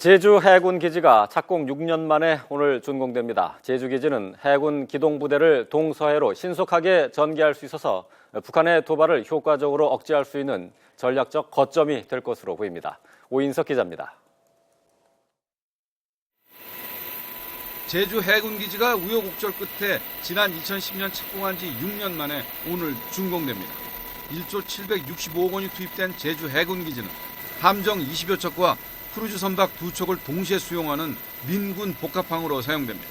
제주 해군 기지가 착공 6년 만에 오늘 준공됩니다. 제주 기지는 해군 기동 부대를 동서해로 신속하게 전개할 수 있어서 북한의 도발을 효과적으로 억제할 수 있는 전략적 거점이 될 것으로 보입니다. 오인석 기자입니다. 제주 해군 기지가 우여곡절 끝에 지난 2010년 착공한 지 6년 만에 오늘 준공됩니다. 1조 765억 원이 투입된 제주 해군 기지는 함정 20여 척과 크루즈 선박 두 척을 동시에 수용하는 민군 복합항으로 사용됩니다.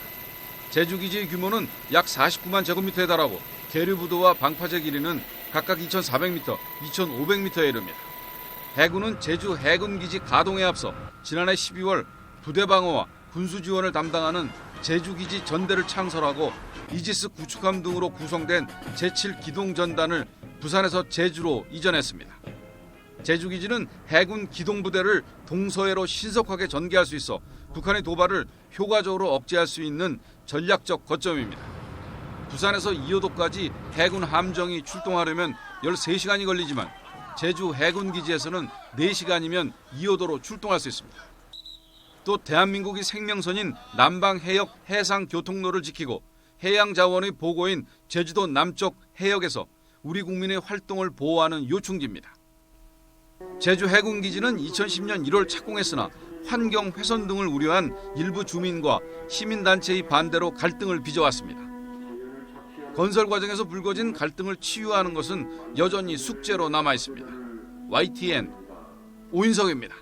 제주기지의 규모는 약 49만 제곱미터에 달하고 계류부도와 방파제 길이는 각각 2,400m, 2,500m에 이릅니다. 해군은 제주 해군기지 가동에 앞서 지난해 12월 부대 방어와 군수 지원을 담당하는 제주기지 전대를 창설하고 이지스 구축함 등으로 구성된 제7 기동전단을 부산에서 제주로 이전했습니다. 제주 기지는 해군 기동부대를 동서해로 신속하게 전개할 수 있어 북한의 도발을 효과적으로 억제할 수 있는 전략적 거점입니다. 부산에서 이호도까지 해군 함정이 출동하려면 13시간이 걸리지만 제주 해군 기지에서는 4시간이면 이호도로 출동할 수 있습니다. 또 대한민국의 생명선인 남방 해역 해상 교통로를 지키고 해양 자원의 보고인 제주도 남쪽 해역에서 우리 국민의 활동을 보호하는 요충지입니다. 제주 해군기지는 2010년 1월 착공했으나 환경 훼손 등을 우려한 일부 주민과 시민단체의 반대로 갈등을 빚어왔습니다. 건설 과정에서 불거진 갈등을 치유하는 것은 여전히 숙제로 남아 있습니다. YTN 오인석입니다.